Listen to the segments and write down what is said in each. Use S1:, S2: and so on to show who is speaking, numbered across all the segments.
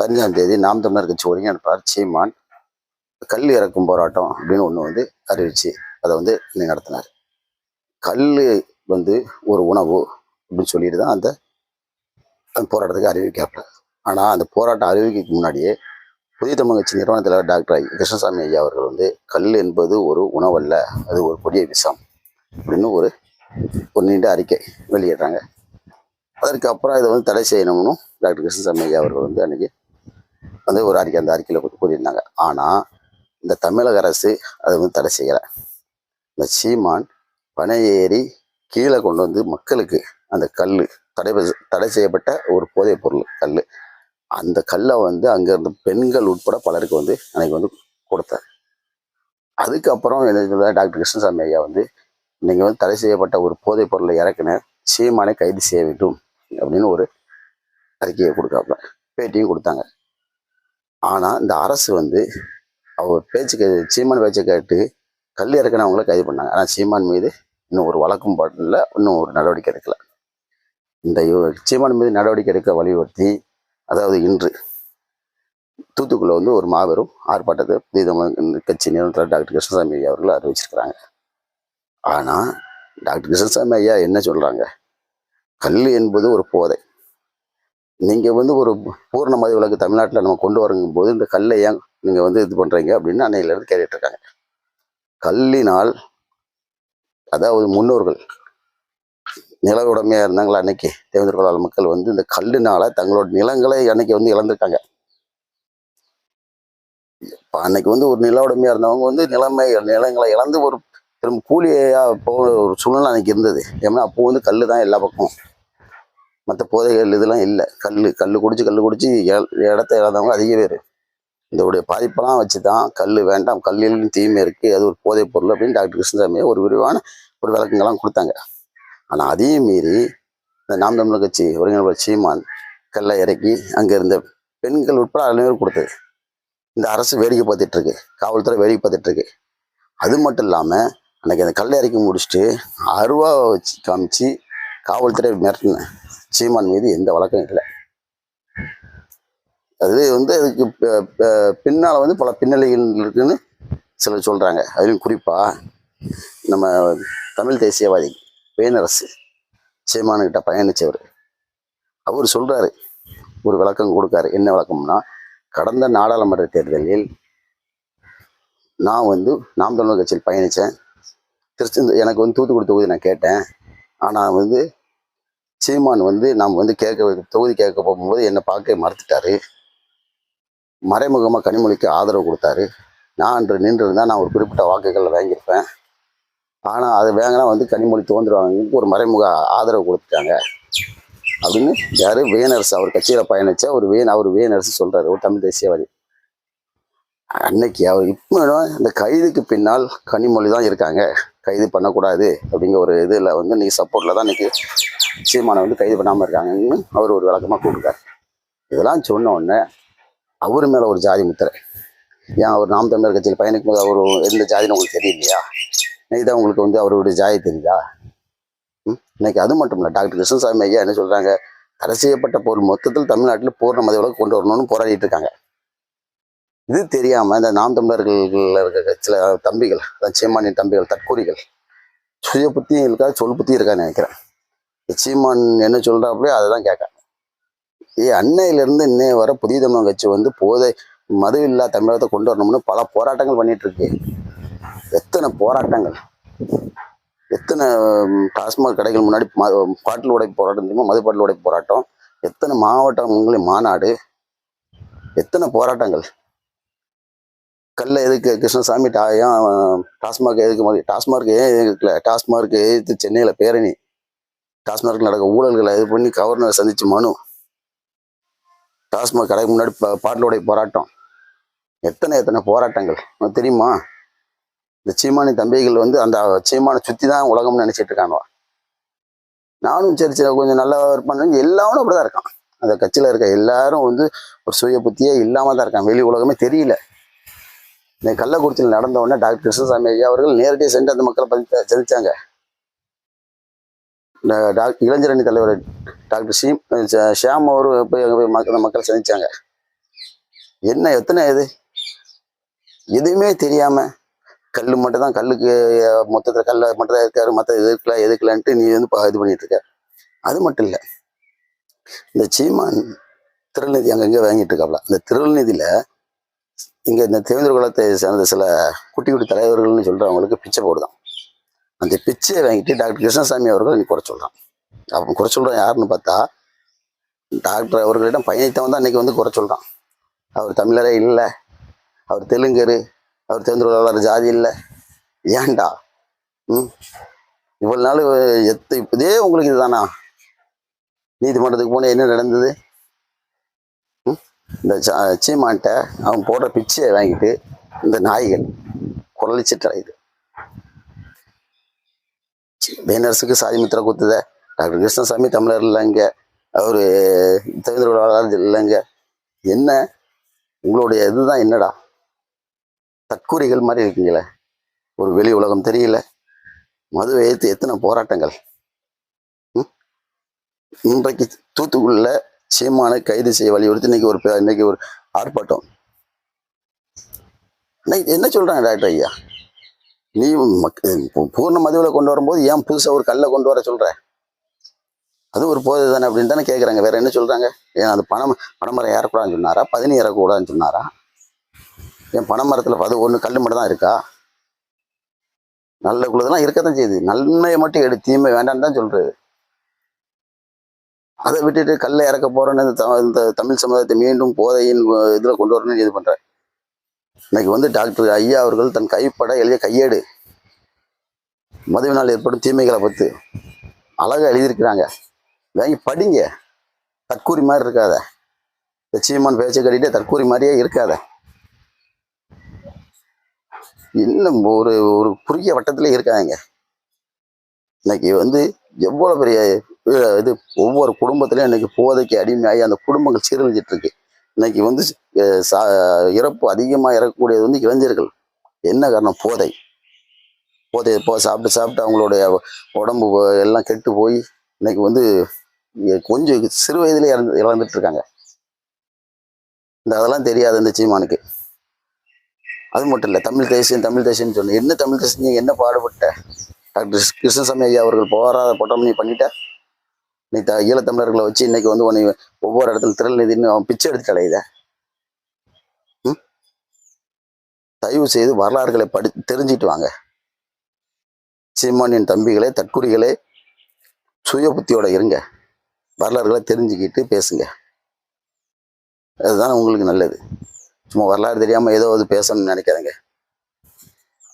S1: பதினஞ்சாம் தேதி நாம் தமிழர் கட்சி ஒருங்கிணைப்பாளர் சீமான் கல் இறக்கும் போராட்டம் அப்படின்னு ஒன்று வந்து அறிவிச்சு அதை வந்து நடத்தினார். கல் வந்து ஒரு உணவு அப்படின்னு சொல்லிட்டு தான் அந்த அந்த போராட்டத்துக்கு அறிவிக்காப்புல ஆனால் அந்த போராட்டம் அறிவிக்கிறதுக்கு முன்னாடியே புதிய தமிழ் கட்சி நிறுவன தலைவர் டாக்டர் கிருஷ்ணசாமி ஐயா அவர்கள் வந்து கல் என்பது ஒரு உணவல்ல அது ஒரு கொடிய விஷம் அப்படின்னு ஒரு ஒரு நீண்ட அறிக்கை வெளியிடுறாங்க. அதற்கு அப்புறம் இதை வந்து தடை செய்யணும்னு டாக்டர் கிருஷ்ணசாமி ஐயா அவர்கள் வந்து அன்றைக்கி வந்து ஒரு அறிக்கை அந்த அறிக்கையில் கூறியிருந்தாங்க. ஆனால் இந்த தமிழக அரசு அதை வந்து தடை செய்யலை. இந்த சீமான் பனை ஏறி கீழே கொண்டு வந்து மக்களுக்கு அந்த கல் தடை தடை செய்யப்பட்ட ஒரு போதைப் பொருள் கல் அந்த கல்லை வந்து அங்கே இருந்த பெண்கள் உட்பட பலருக்கு வந்து அன்னைக்கு வந்து கொடுத்தார். அதுக்கப்புறம் என்ன டாக்டர் கிருஷ்ணசாமி ஐயா வந்து நீங்கள் வந்து தடை செய்யப்பட்ட ஒரு போதைப் பொருளை இறக்குன சீமானை கைது செய்ய வேண்டும் அப்படின்னு ஒரு அறிக்கையை கொடுக்காப்புல பேட்டியும் கொடுத்தாங்க. ஆனால் இந்த அரசு வந்து அவர் பேச்சு கே சீமான் பேச்சை கேட்டு கல் இறக்குனவங்கள கைது பண்ணாங்க. ஆனால் சீமான் மீது இன்னும் ஒரு வழக்கும் பாட்டில் இன்னும் ஒரு நடவடிக்கை எடுக்கல. இந்த சீமான் மீது நடவடிக்கை எடுக்க வலியுறுத்தி அதாவது இன்று தூத்துக்குள்ள வந்து ஒரு மாபெரும் ஆர்ப்பாட்டத்தை புதிய தமிழ் கட்சி நிறுவனர் டாக்டர் கிருஷ்ணசாமி ஐயா அவர்கள் அறிவிச்சிருக்கிறாங்க. ஆனால் டாக்டர் கிருஷ்ணசாமி ஐயா என்ன சொல்கிறாங்க கல் என்பது ஒரு போதை. நீங்கள் வந்து ஒரு பூர்ண உலக தமிழ்நாட்டில் நம்ம கொண்டு வருங்கும் போது இந்த கல்லை ஏன் நீங்கள் வந்து இது பண்ணுறீங்க அப்படின்னு அன்னையிலேருந்து கேட்டுட்ருக்காங்க கல்லினால் அதாவது முன்னோர்கள் நில உடமையாக இருந்தாங்களா அன்னைக்கு? தேவேந்திர மக்கள் வந்து இந்த கல்லுனால தங்களோட நிலங்களை அன்னைக்கு வந்து இழந்திருக்காங்க. இப்போ அன்னைக்கு வந்து ஒரு நில உடமையாக இருந்தவங்க வந்து நிலைமை நிலங்களை இழந்து ஒரு திரும்ப கூலியாக போகிற ஒரு சூழ்நிலை அன்னைக்கு இருந்தது. ஏன்னா அப்போ வந்து கல் தான் எல்லா பக்கமும். மற்ற போதைகள் இதெல்லாம் இல்லை. கல் கல் குடிச்சு கல் குடிச்சு இடத்த இழந்தவங்க அதிக பேர். இதோடைய பாதிப்பெல்லாம் வச்சு தான் கல் வேண்டாம் கல்லிலும் தீமை இருக்குது அது ஒரு போதைப் பொருள் அப்படின்னு டாக்டர் கிருஷ்ணசாமியை ஒரு விரிவான ஒரு விளக்கங்கள்லாம் கொடுத்தாங்க. ஆனால் அதையும் மீறி இந்த நாம் தமிழர் கட்சி ஒருங்கிணைப்பு சீமான் கல்லை இறக்கி அங்கே இருந்த பெண்கள் உட்பட அனைவரும் கொடுத்தது. இந்த அரசு வேடிக்கை பார்த்துட்ருக்கு காவல்துறை வேடிக்கை பார்த்துட்ருக்கு அது மட்டும் இல்லாமல் அன்றைக்கி அந்த கல்லை இறக்கி முடிச்சுட்டு அருவா வச்சு காமிச்சு காவல்துறை மிரட்டினேன் சீமான் மீது எந்த வழக்கம் இல்லை. அது வந்து அதுக்கு பின்னால் வந்து பல பின்னணிகள் இருக்குன்னு சிலர் சொல்கிறாங்க அதிலும் குறிப்பாக நம்ம தமிழ் தேசியவாதி பேனரசு சீமானுக்கிட்ட பயணித்தவர் அவர் சொல்கிறாரு ஒரு விளக்கம் கொடுக்காரு. என்ன விளக்கம்னா கடந்த நாடாளுமன்ற தேர்தலில் நான் வந்து நாம் தமிழர் கட்சியில் பயணித்தேன் திருச்செந்தூர் எனக்கு வந்து தூத்துக்குடி தொகுதி நான் கேட்டேன். ஆனால் வந்து சீமான் வந்து நாம் வந்து கேட்க தொகுதி கேட்க போகும்போது என்னை பார்க்க மறுத்துட்டாரு. மறைமுகமாக கனிமொழிக்கு ஆதரவு கொடுத்தாரு. நான் அன்று நின்று இருந்தால் நான் ஒரு குறிப்பிட்ட வாக்குகளை வாங்கியிருப்பேன். ஆனால் அது வேங்கினா வந்து கனிமொழி தோன்றுவாங்க ஒரு மறைமுக ஆதரவு கொடுத்துட்டாங்க. அப்படின்னு யார்? வேனரசு அவர் கட்சியில் பயணிச்ச ஒரு வேன் அவர் வேனரசு சொல்கிறார் ஒரு தமிழ் தேசியவாதி. அன்னைக்கு அவர் இப்போ இந்த கைதுக்கு பின்னால் கனிமொழி தான் இருக்காங்க. கைது பண்ணக்கூடாது அப்படிங்கிற ஒரு இதில் வந்து இன்னைக்கு சப்போர்ட்டில் தான் இன்னைக்கு சீமானை வந்து கைது பண்ணாமல் இருக்காங்கன்னு அவர் ஒரு விளக்கமாக கூப்பிட்டார். இதெல்லாம் சொன்ன உடனே அவர் மேலே ஒரு ஜாதி முத்திரை. ஏன் அவர் நாம் தமிழர் கட்சியில் பயணிக்கும் போது அவர் எந்த ஜாதின்னு உங்களுக்கு தெரியலையா? இன்னைக்கு உங்களுக்கு வந்து அவருடைய ஜாதி தெரியுதா? இன்னைக்கு அது மட்டும் இல்லை டாக்டர் கிருஷ்ணசாமி ஐயா என்ன சொல்கிறாங்க தடை செய்யப்பட்ட பொருள் மொத்தத்தில் தமிழ்நாட்டில் பூர்ண மதவிலக்கு கொண்டு வரணும்னு போராடிட்டு இருக்காங்க. இது தெரியாம இந்த நாம் தமிழர்கள் இருக்க சில தம்பிகள் அதான் சீமானின் தம்பிகள் தற்கூரிகள் சுய புத்தியும் இருக்கா சொல் புத்தியும் இருக்கான்னு நினைக்கிறேன். சீமான் என்ன சொல்கிறாப்புலையோ அதை தான் கேட்க ஏ அன்னையிலேருந்து இன்னைய வர புதிய தமிழ் கட்சி வந்து போதை மது இல்லா தமிழகத்தை கொண்டு வரணும்னு பல போராட்டங்கள் பண்ணிகிட்ருக்கு இருக்கு. எத்தனை போராட்டங்கள்? எத்தனை டாஸ்மாக் கடைகள் முன்னாடி ம- பாட்டில் உடைப்பு போராட்டம் தெரியுமா? மது பாட்டில் உடைப்பு போராட்டம். எத்தனை மாவட்டங்களின் மாநாடு? எத்தனை போராட்டங்கள்? கல்ல எதுக்கு கிருஷ்ணசாமி டா ஏன் டாஸ்மாக் எதுக்கு மாதிரி டாஸ்மார்க் ஏன் எதுக்குல டாஸ்மார்க் எதிர்த்து சென்னையில் பேரணி. டாஸ்மார்க் நடக்க ஊழல்களை இது பண்ணி கவர்னர் சந்திச்சு மனு. டாஸ்மாக் கடைக்கு முன்னாடி பா- போராட்டம். எத்தனை எத்தனை போராட்டங்கள்? உனக்கு தெரியுமா? இந்த சீமானி தம்பிகள் வந்து அந்த சீமானை சுற்றி தான் உலகம்னு நினைச்சிட்டு இருக்காங்க. நானும் சரி சரி கொஞ்சம் நல்லா இருப்பான்னு எல்லாரும் அப்படிதான் இருக்கான். அந்த கட்சியில் இருக்க எல்லாரும் வந்து ஒரு சுய புத்தியே இல்லாமல் தான் இருக்கான் வெளி உலகமே தெரியல. இந்த கள்ளக்குறிச்சியில் நடந்த உடனே டாக்டர் கிருஷ்ணசாமி ஐயா அவர்கள் நேரடியாக சென்று அந்த மக்களை பதி சந்தித்தாங்க இளைஞரணி தலைவர் டாக்டர் சீம் ஷியாம் அவர் போய் அங்கே போய் மக்கள் மக்கள் சந்தித்தாங்க என்ன எத்தனை இது? எதுவுமே தெரியாம கல் மட்டும் தான் கல்லுக்கு மொத்தத்தில் கல்லை கல்ல மட்டும் தான் இருக்காரு மற்ற எதிர்க்கலாம் எதுக்கலான்ட்டு நீ வந்து பா- இது பண்ணிட்டு இருக்க. அது மட்டும் இல்லை. இந்த சீமான் திருநிதி அங்கங்கே வாங்கிட்டு இருக்காப்ல. இந்த திருநிதியில் இங்கே இந்த தேவேந்திர குலத்தை சேர்ந்த சில குட்டி குட்டி தலைவர்கள்னு சொல்கிறவங்களுக்கு பிச்சை போடுதான். அந்த பிச்சையை வாங்கிட்டு டாக்டர் கிருஷ்ணசாமி அவர்கள் இன்னைக்கு குறை சொல்கிறான் அவன் குறை சொல்கிறான் யாருன்னு பார்த்தா டாக்டர் அவர்களிடம் பயணித்தவன் தான் அன்றைக்கி வந்து குறை சொல்கிறான் அவர் தமிழரே இல்லை. அவர் தெலுங்கரு. அவர் தேர்ந்தெடுப்பாளர் ஜாதி இல்லை. ஏன்டா? ம்? இவ்வளோ நாள் எத்த இதே உங்களுக்கு இதுதானா? நீதிமன்றத்துக்கு போனால் என்ன நடந்தது? ம்? இந்த சா- சீமான்ட்ட அவன் போடுற பிச்சையை வாங்கிட்டு இந்த நாய்கள் குரலிச்சிட்டு அடையுது பேனர்ஸுக்கு சாதி முத்திரை குத்துத. டாக்டர் கிருஷ்ணசாமி தமிழர் இல்லைங்க அவர் தேர்ந்தெடுப்பாளர் இல்லைங்க என்ன? உங்களுடைய இதுதான் என்னடா? தற்கூரிகள் மாதிரி இருக்கீங்களே. ஒரு வெளி உலகம் தெரியல. மதுவை ஏற்று எத்தனை போராட்டங்கள்? ம்? இன்றைக்கு தூத்துக்குடியில் சீமானை கைது செய்ய வலியுறுத்தி இன்னைக்கு ஒரு பே- இன்னைக்கு ஒரு ஆர்ப்பாட்டம். என்ன சொல்றாங்க டாக்டர் ஐயா? நீ மக்- பூர்ண மதுவில் கொண்டு வரும்போது ஏன் புதுசாக ஒரு கல்லை கொண்டு வர சொல்கிற அது ஒரு போதை தானே அப்படின்னு தானே கேட்குறாங்க வேற என்ன சொல்கிறாங்க ஏன் அது பணம் பனைமரம் ஏறக்கூடாதுன்னு சொன்னாரா? பதினி ஏறக்கூடாதுன்னு சொன்னாரா? ஏன் பனைமரத்தில் அது ஒன்று கல் மட்டும் தான் இருக்கா? நல்ல குள்ளதெல்லாம் இருக்கத்தான் செய்யுது. நன்மையை மட்டும் எடு தீமை வேண்டாம்னு தான் சொல்கிறது அதை விட்டுட்டு கல்லை இறக்க போகிறேன்னு இந்த த- இந்த தமிழ் சமுதாயத்தை மீண்டும் போதையின் இதில் கொண்டு வரணும்னு இது பண்ணுறேன் இன்னைக்கு வந்து டாக்டர் ஐயா அவர்கள் தன் கைப்பட எழுதிய கையேடு. மதுவினால் ஏற்படும் தீமைகளை பத்து அழகாக எழுதியிருக்கிறாங்க. வாங்கி படிங்க. தற்கூரி மாதிரி இருக்காத. இந்த சீமான் பேச்சை கட்டிட்டு தற்கூரி மாதிரியே இருக்காத. இன்னும் ஒரு ஒரு குறுகிய வட்டத்துல இருக்காங்க. இன்னைக்கு வந்து எவ்வளோ பெரிய இது ஒவ்வொரு குடும்பத்திலையும் இன்னைக்கு போதைக்கு அடிமையாகி அந்த குடும்பங்கள் சீரழிஞ்சிட்டு இருக்கு. இன்னைக்கு வந்து சா- இறப்பு அதிகமாக இறக்கக்கூடியது வந்து இளைஞர்கள். என்ன காரணம்? போதை. போதை போ சாப்பிட்டு சாப்பிட்டு அவங்களுடைய உடம்பு எல்லாம் கெட்டு போய் இன்னைக்கு வந்து கொஞ்சம் சிறு வயதிலே இறந்து இழந்துட்டு இருக்காங்க. இந்த அதெல்லாம் தெரியாது இந்த சீமானுக்கு. அது மட்டும் இல்லை தமிழ் தேசியம் தமிழ் தேசியம்னு சொன்னேன் என்ன தமிழ் தேசியம் என்ன பாடுபட்ட? டாக்டர் கிருஷ்ணசாமி ஐயா அவர்கள் போராத பட்டம் நீ பண்ணிட்ட? நீ த ஈழத்தமிழர்களை வச்சு இன்னைக்கு வந்து உன்னை ஒவ்வொரு இடத்துல திரள் நிதின்னு அவன் பிச்சை எடுத்து அலையுத ம்? தயவு செய்து வரலாறுகளை படி தெரிஞ்சிட்டு வாங்க. சீமானின் தம்பிகளே தற்குறிகளே சுய புத்தியோட இருங்க. வரலாறுகளை தெரிஞ்சுக்கிட்டு பேசுங்க. அதுதான் உங்களுக்கு நல்லது. சும்மா வரலாறு தெரியாமல் ஏதோ அது பேசணும்னு நினைக்காதங்க.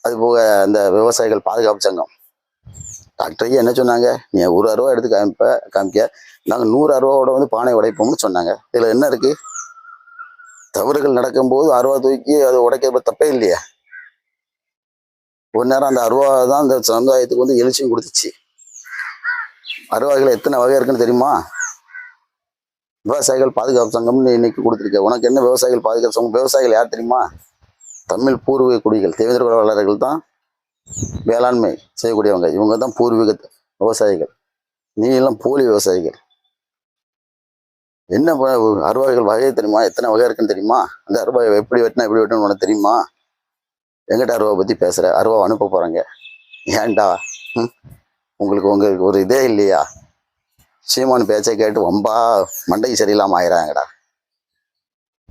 S1: அதுபோக அந்த விவசாயிகள் பாதுகாப்பு சங்கம். டாக்டர் ஐயா என்ன சொன்னாங்க? நீ ஒரு அறுபா எடுத்து காமிப்ப காமிக்க. நாங்கள் நூறு அறுபாவோட வந்து பானை உடைப்போம்னு சொன்னாங்க. இதில் என்ன இருக்கு? தவறுகள் நடக்கும்போது அருவா தூக்கி அதை உடைக்க தப்பே இல்லையா. ஒரு நேரம் அந்த அருவா தான் அந்த சமுதாயத்துக்கு வந்து எழுச்சியும் கொடுத்துச்சு. அருவாய்கள் எத்தனை வகை இருக்குன்னு தெரியுமா? விவசாயிகள் பாதுகாப்பு சங்கம்னு இன்னைக்கு கொடுத்துருக்க. உனக்கு என்ன விவசாயிகள் பாதுகாப்பு சங்கம்? விவசாயிகள் யார் தெரியுமா? தமிழ் பூர்வீக குடிகள் தேவேந்திர குலவர்களர்கள் தான் வேளாண்மை செய்யக்கூடியவங்க. இவங்க தான் பூர்வீக விவசாயிகள். நீ எல்லாம் போலி விவசாயிகள். என்ன ப- அருவாய்கள் வகை தெரியுமா? எத்தனை வகை இருக்குன்னு தெரியுமா? அந்த அருவாயை எப்படி வெட்டினா எப்படி வெட்டணும்னு உனக்கு தெரியுமா? எங்கிட்ட அருவா பத்தி பேசுற. அருவா அனுப்ப போறாங்க. ஏன்டா? உங்களுக்கு உங்களுக்கு ஒரு இதே இல்லையா? சீமான் பேச்சை கேட்டு வம்பா மண்டைக்கு சரியில்லாம ஆயிராங்கடா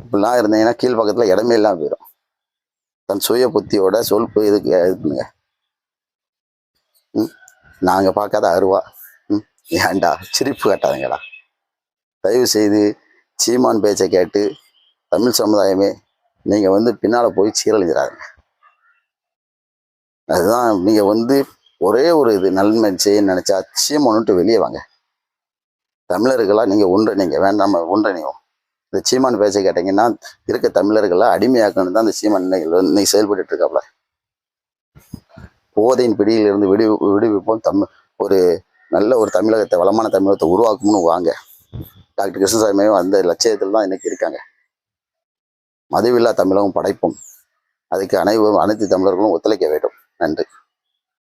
S1: இப்படிலாம் இருந்தீங்கன்னா கீழ் பக்கத்துல இடமே இல்லாமல் போயிடும். தன் சுய புத்தியோட சொல் இதுக்கு இது பண்ணுங்க நாங்க பார்க்காத அருவா. ம்? ஏன்டா? சிரிப்பு கட்டாதீங்கடா. தயவு செய்து சீமான் பேச்சை கேட்டு தமிழ் சமுதாயமே நீங்கள் வந்து பின்னால் போய் சீரழிஞ்சிடாதுங்க. அதுதான் நீங்கள் வந்து ஒரே ஒரு இது நன்மை செய்ய நினச்சா சீமானுட்டு வெளியே வாங்க. தமிழர்களா நீங்கள் ஒன்றிணைங்க வேண்டாம ஒன்றிணையும் இந்த சீமான் பேச்சை கேட்டீங்கன்னா இருக்க தமிழர்களை அடிமையாக்கணும் தான் இந்த சீமான் இன்னைக்கு இன்னைக்கு செயல்பட்டுருக்காப்ல போதையின் பிடியிலிருந்து விடு விடுவிப்போம். தமிழ் ஒரு நல்ல ஒரு தமிழகத்தை வளமான தமிழகத்தை உருவாக்கும்னு வாங்க. டாக்டர் கிருஷ்ணசாமியும் அந்த லட்சியத்தில் தான் இன்னைக்கு இருக்காங்க. மதுவில்லா தமிழகம் படைப்போம். அதுக்கு அனைவரும் அனைத்து தமிழர்களும் ஒத்துழைக்க வேண்டும். நன்றி.